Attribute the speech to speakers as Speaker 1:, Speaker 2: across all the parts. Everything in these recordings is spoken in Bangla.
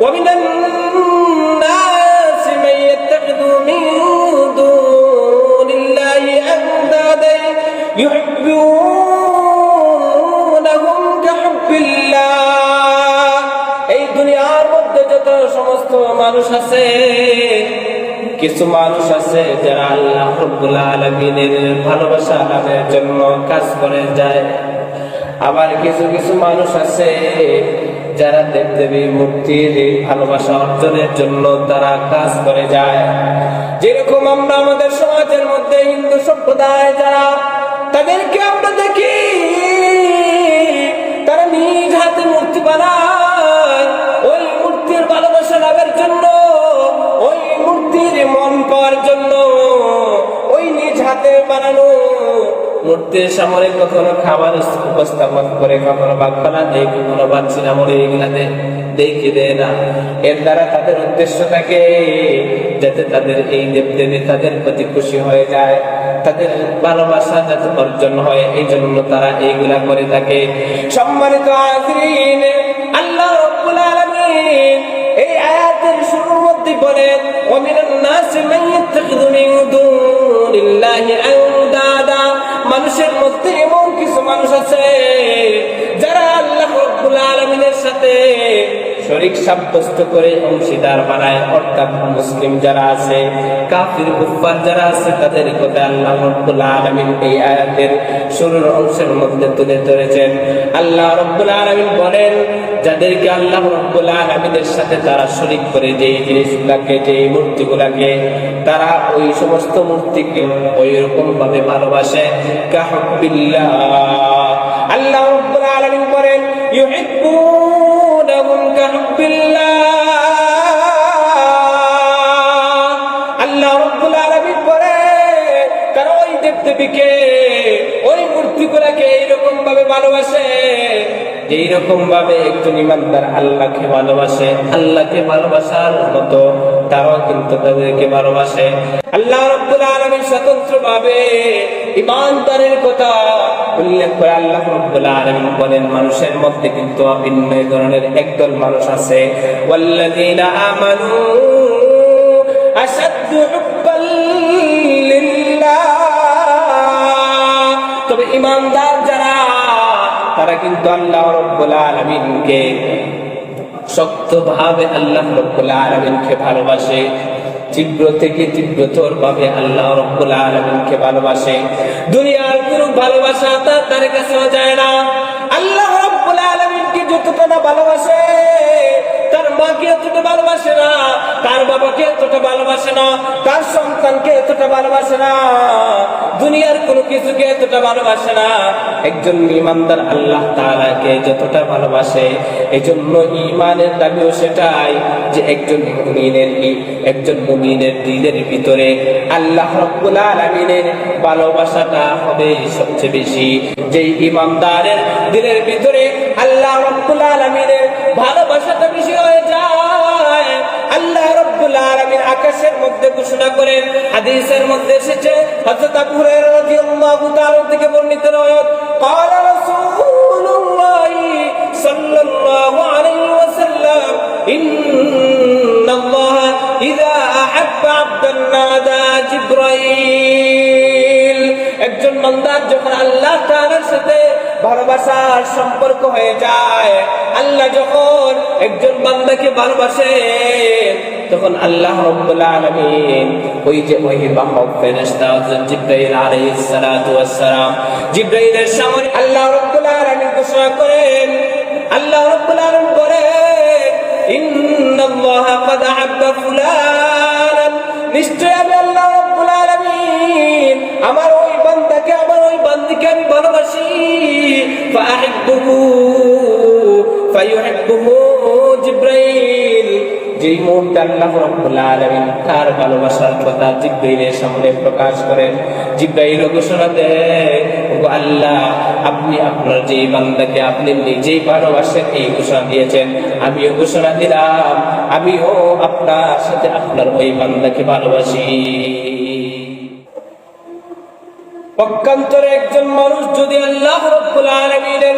Speaker 1: ومن الناس من يتخذ من دون الله أندادا يحبونهم كحب الله এই দুনিয়ার মধ্যে যত সমস্ত মানুষ আছে কিছু মানুষ আছে যারা আল্লাহ রব্বুল আলমিনের ভালোবাসা লাভের জন্য কাজ করে যায় আবার কিছু কিছু মানুষ আছে যারা দেবদেবী মূর্তির ভালোবাসা অর্জনের জন্য তারা কাজ করে যায়। যেরকম আমরা আমাদের সমাজের মধ্যে হিন্দু সম্প্রদায় যারা, তাদেরকে আমরা দেখি, তারা নিজ হাতে মূর্তি বানায়। ওই মূর্তির ভালোবাসা লাভের জন্য, ওই মূর্তির মন পাওয়ার জন্য, ওই নিজ হাতে বানানো মূর্তির সামনে কখনো খাবার উপস্থাপন করে, কখনো বাক্যলা দেয়, কখনো বাচ্চি না মরে এগুলা দেখে দেয় না। এর দ্বারা তাদের উদ্দেশ্য থাকে যাতে তাদের এই দেবদেবী তাদের প্রতি খুশি হয়ে যায়, তাদের ভালোবাসা যাতে অর্জন হয়, এই জন্য তারা এইগুলা করে থাকে। সম্মানিত আল্লাহ এই আয়াতের শুরুর মধ্যে বলেন মানুষের মধ্যে এমন কিছু মানুষ আছে যারা আল্লাহ রব্বুল আলামিনের সাথে শরীক সাব্যস্ত করে অংশীদার বানায়। অর্থাৎ মুসলিম যারা আছে, কাফির কুফার যারা আছে তাদের কথা আল্লাহ রব্বুল আলামিন এই আয়াতের শুরুর অংশের মধ্যে তুলে ধরেছেন। আল্লাহ রব্বুল আলামিন বলেন, যাদেরকে আল্লাহ রব্বুল আলামিনের সাথে তারা শরীক করে যে জিনিসগুলাকে যে মূর্তিগুলাকে তারা ওই সমস্ত মূর্তিকে ওই রকম ভাবে ভালোবাসে কাহবিল্লাহ আল্লাহ রব্বুল আলামিন বলেন ইউহিব্বুনাহুম দেবদেবীকে ওই মূর্তিগুলাকে এইরকম ভাবে ভালোবাসে এইরকম ভাবে একজন ইমানদার আল্লাহকে ভালোবাসে। আল্লাহকে ভালোবাসার মতো তারাও কিন্তু তাদেরকে ভালোবাসে। আল্লাহ রব্বুল আলামিন স্বতন্ত্র ভাবে ইমানদারের কথা উল্লেখ করে আল্লাহ রব্বুল আলামিন বলেন, মানুষের মধ্যে কিন্তু ভিন্ন ধরনের একদল মানুষ আছে। আশাদ্দু হুব্বাল ইমানদার যারা, তারা কিন্তু আল্লাহ রব্বুল আলমিনকে শক্তভাবে আল্লাহ রব্বুল আলমিনকে ভালোবাসে, তীব্র থেকে তীব্রতর ভাবে আল্লাহ রব্বুল আলমিনকে ভালোবাসে। দুনিয়ার কোনো ভালোবাসা তার কাছে যায় না। আল্লাহ রব্বুল আলমিনকে যতটা ভালোবাসে মাকে এতটা ভালোবাসে না, তার বাবাকে এতটা ভালোবাসে না, তার সন্তানকে এতটা ভালোবাসে না, দুনিয়ার কোনো কিছুকে এতটা ভালোবাসে না। একজন ইমানদার আল্লাহ যতটা ভালোবাসে এই জন্য ইমানের দাবিও সেটাই যে একজন মুমিনের একজন মুমিনের দিলের ভিতরে আল্লাহ রব্বুল আলামিনের ভালোবাসাটা হবে সবচেয়ে বেশি। ইমানদারের দিলের ভিতরে আল্লাহ রব্বুল ভালোবাসাটা হাদিসের মধ্যে এসেছে হযরত আবু হুরায়রা রাদিয়াল্লাহু তাআলা থেকে বর্ণিত রওয়ায়াত قال رسول الله صلى الله عليه وسلم إن الله إذا أحب عبدا نادى جبرائيل একজন বান্দার যখন আল্লাহ তাআলার সাথে ভালোবাসার সম্পর্ক হয়ে যায় আল্লাহ যখন একজন বান্দাকে ভালোবাসে তখন আল্লাহ ওই যে আল্লাহ করেন, আল্লাহ রব্বুল আলামিন বলেন, ইন্নাল্লাহা ক্বাদ আহাব্বা নিশ্চয় আমি আল্লাহ আমার ওই বান্দাকে, আমার ওই বান্দিকে আমি ভালোবাসি। ফাহিব্বুহু ফায়ুহিব্বুহু যেই মুহূর্তে আল্লাহ রব্বুল আলামিন তার ভালোবাসার কথা জিব্রাইলের সামনে প্রকাশ করেন জিব্রাইল ঘোষণা দেয় আল্লাহ, আপনি আপনার যেই বান্দাকে আপনি নিজেই ভালোবাসেন, এই ঘোষণা দিয়েছেন। আমিও ঘোষণা দিলাম, আমিও আপনার সাথে আপনার ওই বান্দাকে ভালোবাসি। পক্ষান্তরে একজন মানুষ যদি আল্লাহ রব্বুল আলামিনের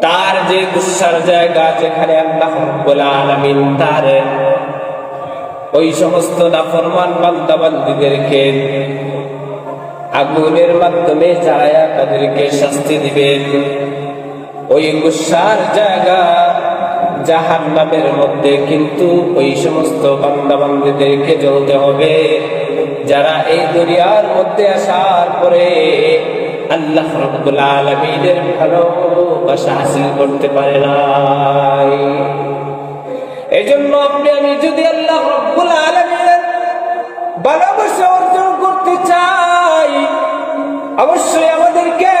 Speaker 1: তার যে গুসার জায়গা যেখানে আল্লাহ আলামিন তার ওই সমস্ত নাফরমান বান্দা বান্দীদেরকে আগুনের মাধ্যমে জ্বালায়া তাদেরকে শাস্তি দিবেন ওই গুসার জায়গা জাহান নামের মধ্যে কিন্তু ওই সমস্ত বান্দা বান্দীদেরকে জ্বলতে হবে। যারা এই দুনিয়ার মধ্যে আসার পরে আল্লাহ রব্বুল আলমীদের ভালোবাসা হাসিল করতে পারে নাই। এই জন্য আপনি আমি যদি আল্লাহ রব্বুল আলমীদের ভালোবাসা অর্জন করতে চাই, অবশ্যই আমাদেরকে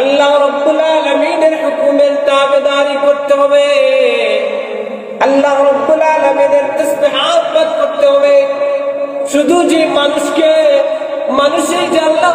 Speaker 1: আল্লাহ রব্বুল আলমিনের হুকুমের তাবেদারি করতে হবে। আল্লাহ রব্বুল আলমিনের করতে হবে। শুধু যে মানুষকে মানুষের যে আল্লাহ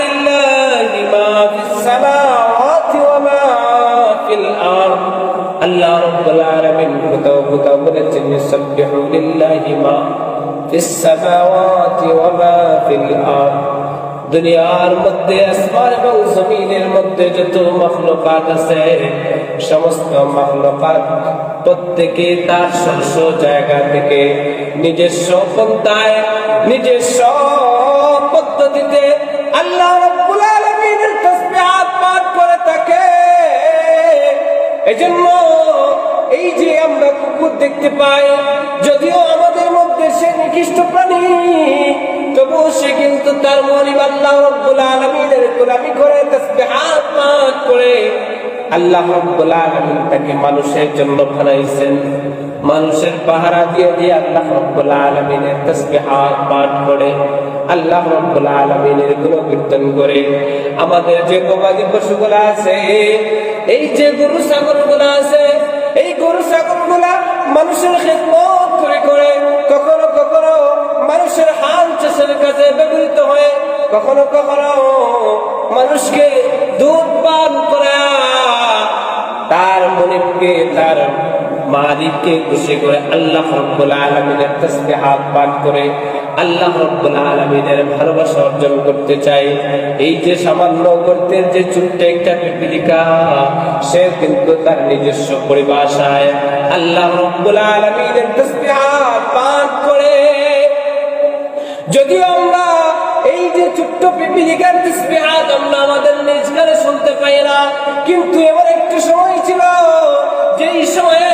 Speaker 1: লিল্লাহি মা ফিস সামাওয়াতি ওয়া মা ফিল আরদ আল্লাহ রব্বুল আলামিন কোথাও কোথাও বলেছেন, সাব্বিহু লিল্লাহি মা ফিস সামাওয়াতি ওয়া মা দুনিয়ার মধ্যে, আসমান এবং জমিনের মধ্যে যত মখলকাত আছে, সমস্ত মখলকাত প্রত্যেকে তার স্বস্ব জায়গা থেকে নিজস্ব পন্থায়, নিজস্ব আল্লাহ রব্বুল আলামিনের তাসবিহাত পাঠ করে থাকে। এজন্য এই যে আমরা কুকুর দেখতে পাই, যদিও আমাদের মধ্যে সে নিকৃষ্ট প্রাণী, তবুও সে কিন্তু তার মনিব আল্লাহ রব্বুল আলমিনের গোলামি করে তাসবিহাত পাঠ করে। আল্লাহ রব্বুল আলমিন তাকে মানুষের জন্য বানাইছেন। মানুষের পাহারা দিয়ে দিয়ে আল্লাহ রব্বুল আলমিনের তসবিহাত পাঠ করে। আল্লাহ রব্বুল আলমিনের গুণ কীর্তন করে। আমাদের যে গবাদি পশুগুলা আছে, এই যে গরু ছাগলগুলা আছে, এই গরু ছাগলগুলা মানুষের খেদমত করে করে, কখনো কখনো মানুষের হাল চাষের কাছে ব্যবহৃত হয়ে, কখনো কখনো মানুষকে দুধ পান করে, তার মনিবকে তার মালিককে খুশি করে আল্লাহ রব্বুল আলমিনের তসবিহাত পাঠ করে আল্লাহ রব্বুল আলমিনের ভালোবাসা অর্জন করতে চাই এই যে সামান্য গর্তের যে ছোট্ট একটা পিপিলিকা, সে কিন্তু তার নিজস্ব পরিভাষায় আল্লাহ রব্বুল আলমিনের তসবিহাত পাঠ করে। যদিও আমরা এই যে ছোট্ট পিপিলিকার তসবিহাত আমরা আমাদের নিজ ঘরে শুনতে পাই না, কিন্তু এবার একটু সময় ছিল। যেই সময়ে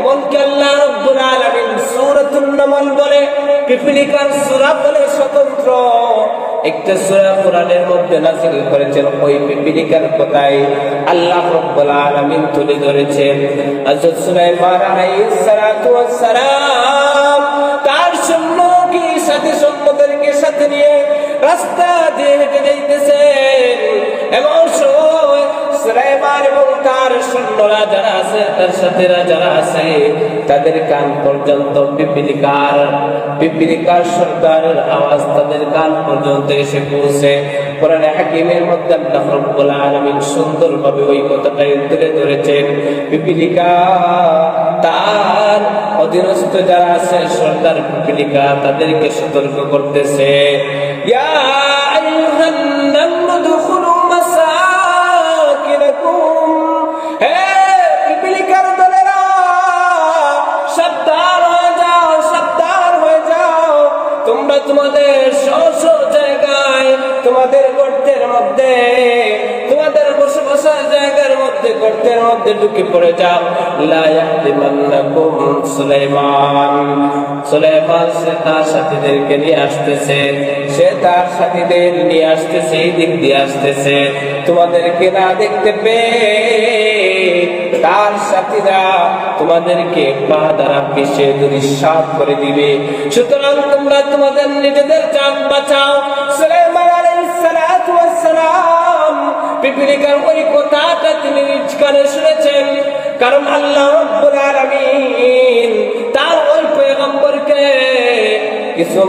Speaker 1: এমনকি আল্লাহ রব্বুল আলামিন সূরাতুন নামল বলে, পিপিলিকার সূরা বলে স্বতন্ত্র। একটা সূরা কোরআনের মধ্যে নাযিল করেছেন ওই পিপিলিকার কথাই আল্লাহ রব্বুল আলামিন তুলে ধরেছেন। হযরত সুলাইমান আলাইহিস সালাতু ওয়াস সালাম সৈন্যরা যারা আছে, তার সাথেরা যারা আছে, তাদের কান পর্যন্ত পিপিলিকার পিপিলিকার সরকারের আওয়াজ তাদের কান পর্যন্ত এসে পৌঁছে। হাকিমের মধ্যে আল্লাহ রব্বুল আলামিন সুন্দরভাবে ওই তুলে ধরেছেন, পিপিলিকা, তার অধীনস্থ যারা আছে পিপিলিকা তাদেরকে সতর্ক করতেছে। ইয়া তোমাদের স্ব জায়গায়, তোমাদের গর্তের মধ্যে, তোমাদের বসে বসার জায়গার মধ্যে, গর্তের মধ্যে ঢুকে পড়ে যাও। লা ইয়াহদিমান্নাকুম সুলাইমান। সুলাইমান সে তার সাথীদেরকে নিয়ে আসতেছে, সে তার সাথীদের নিয়ে আসতেছে, এই দিক দিয়ে আসতেছে। তোমাদেরকে না দেখতে পেয়ে তার সাথীরা তোমাদেরকে পা দ্বারা পিষে দুরিশ্বাস করে দিবে। সুতরাং তোমরা তোমাদের নিজেদের জান বাঁচাও। কিছু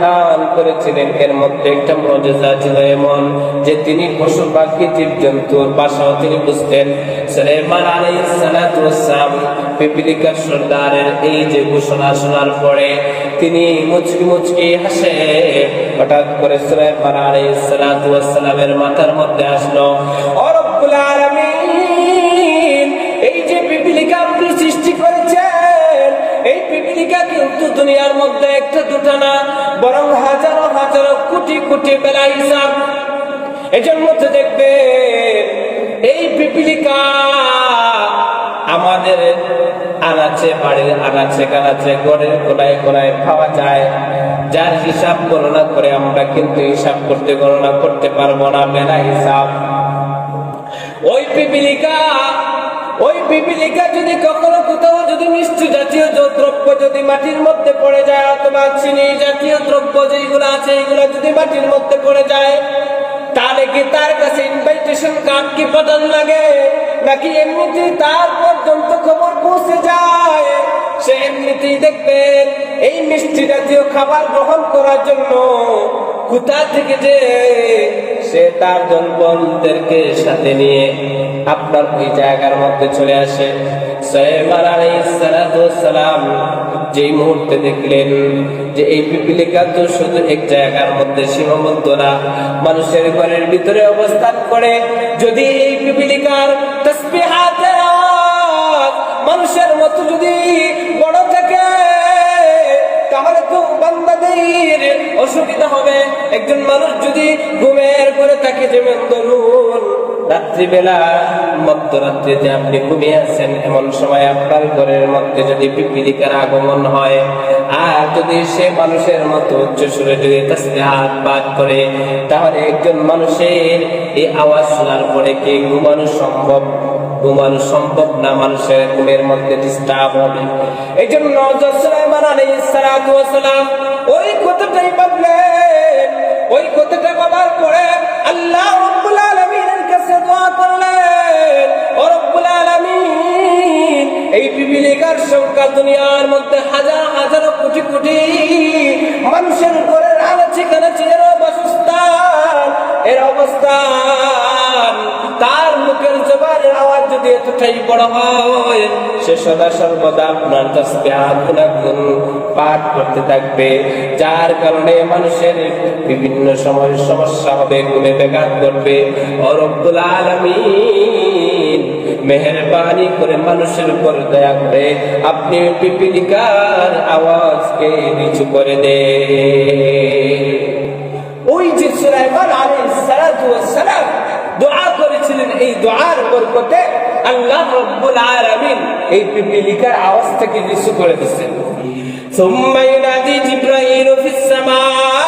Speaker 1: দান করেছিলেন। এর মধ্যে একটা ছিল এমন যে তিনি পশু পাখি জীব জন্তুর ভাষাও তিনি বুঝতেন। সুলাইমান আলাইহিস সালাতু পিপিলিকার সর্দারের এই যে ঘোষণা শোনার পরে তিনি মুচকি মুচকি হাসে। হঠাৎ করে সুলাইমান আলাইহিস সালাতু ওয়াসসালামের মাথার মধ্যে আসলো, ও রব্বুল আলামিন, এই যে পিপিলিকা আপনি সৃষ্টি করেছেন, এই পিপিলিকা কিন্তু দুনিয়ার মধ্যে একটা দুটা না, বরং হাজারো হাজারো কোটি কোটি বেলা হিসাব এজন্য দেখবে এই পিপিলিকা আমাদের আনাচে, বাড়ির আনাচে, কানাচে গড়ের কোনায় কোনায় পাওয়া যায়। যার হিসাব গণনা করে আমরা কিন্তু হিসাব করতে, গণনা করতে পারব না, মেলা হিসাব। ওই পিপিলিকা ওই পিপিলিকা যদি কখনো কোথাও যদি মিষ্টি জাতীয় দ্রব্য যদি মাটির মধ্যে পড়ে যায়, অথবা চিনি জাতীয় দ্রব্য যেগুলো আছে, এগুলো যদি মাটির মধ্যে পড়ে যায় তাহলে কি তার কাছে ইনভাইটেশন কার্ড কি প্রদান লাগে? নাকি এমনিতেই তার পর্যন্ত খবর পৌঁছে যায়? সে এমনিতেই দেখবেন এই মিষ্টি জাতীয় খাবার গ্রহণ করার জন্য কোথা থেকে যে সে তার জনবলদেরকে সাথে নিয়ে আপনার ওই জায়গার মধ্যে চলে আসে। যেই মুহূর্তে দেখলেন যে এই পিপিলিকা তো শুধু এক জায়গার মধ্যে সীমাবদ্ধ না, মানুষের ঘরের ভিতরে অবস্থান করে। যদি এই পিপিলিকার মানুষের মতো যদি বড় থাকে, তাহলে তো বান্দাদের অসুবিধা হবে। একজন মানুষ যদি ঘুমের করে থাকে, যেমন ধরুন রাত্রিবেলা মধ্যরাত্রিতে আপনি ঘুমিয়ে আছেন, এমন সময় আপনার ঘরের মধ্যে যদি পিপিলিকার আগমন হয়, আর যদি সে মানুষের মতো উচ্চ সুরে যদি হাত পাঠ করে, তাহলে একজন মানুষের এই আওয়াজ শোনার পরে কি ঘুমানো সম্ভব? ঘুমানো সম্ভব না, মানুষের ঘুমের মধ্যে ডিস্টার্ব হবে। এই জন্য ওই কথাটাই ভাবলেন। ওই কথাটা ভাবার পরে আল্লাহ করলেন ও রব্বুল আলামিন, এই দুনিয়ার মধ্যে হাজার হাজার কোটি কোটি মানুষের ঘরের আনাচে কানাচে এর বাসস্থান, এর অবস্থান। তার মুখের জবানের আওয়াজ যদি এতটাই বড় হয়, সে সদা সর্বদা আপনার তসবিহাত গুনাগুন পাঠ করতে থাকবে। যার কারণে মানুষের বিভিন্ন সময় সমস্যা হবে, ঘুমে ব্যাঘাত করবে ও রব্বুল আলামিন, মেহরবানি করে মানুষের উপর দয়া করে আপনি পিপিলিকার আওয়াজকে নিচু করে দে। ওই যে সুলাইমান আলাইহিস সালাতু ওয়াস সালাম দোয়া করেছিলেন এই দোয়ার বরকতে আল্লাহ রব্বুল আলামিন এই পিপিলিকার আওয়াজ থেকে নিচু করে দিচ্ছেন। ثم ينادي جبرائيل في السماء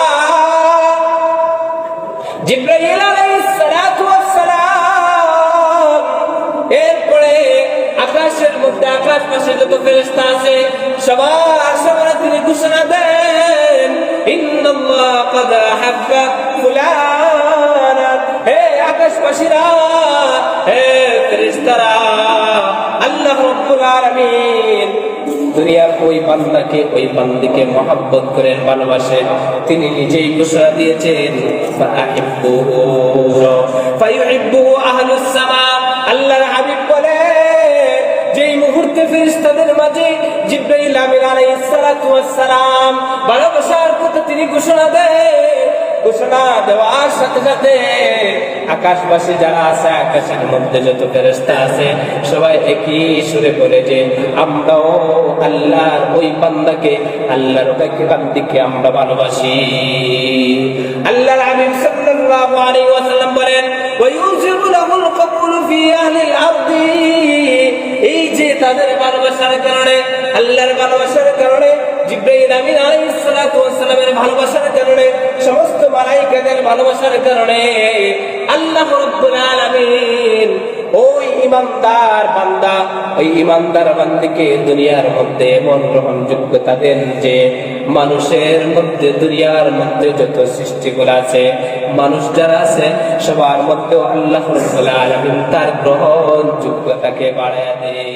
Speaker 1: জিব্রাইল আলাইহিস সালাতু ওয়াস সালাম এরপরে আকাশের মধ্যে আকাশ পাশে যত ফেরেশতা আছে সবার সবার তিনি ঘোষণা দেন ইন্নাল্লাহ ক্বাদ হাব্বা ফুলানা হে আকাশবাসীরা হে ফেরেশতারা আল্লাহ রাব্বুল আলামিন দুনিয়ার ওই বান্দাকে, ওই বান্দিকে মহাব্বত করেন ভালোবাসেন তিনি নিজেই ঘোষণা দিয়েছেন যেই মুহূর্তে ভালোবাসার কথা তিনি ঘোষণা দেয় ঘোষণা দেওয়ার সাথে সাথে আকাশবাসী যারা আছে, আকাশের মধ্যে যত ফেরেস্তা আছে, সবাই একই সুরে করে যে, আমরাও আল্লাহর ওই পান্দাকে আল্লাহর বান্দিকে আমরা ভালোবাসি। আল্লাহর আমিন সাল্লাল্লাহু আলাইহি ওয়াসাল্লাম বলেন ওয়ায়ুজিবু লাহুল কবুলু ফি আহলিল আরদি। এই যে তাদের ভালোবাসার কারণে, আল্লাহর ভালোবাসার কারণে দুনিয়ার মধ্যে এমন গ্রহণযোগ্যতা দেন যে মানুষের মধ্যে, দুনিয়ার মধ্যে যত সৃষ্টিগুলো আছে, মানুষ যারা আছে, সবার মধ্যে আল্লাহ আলামিন তার গ্রহণযোগ্যতাকে বাড়ায় দেয়।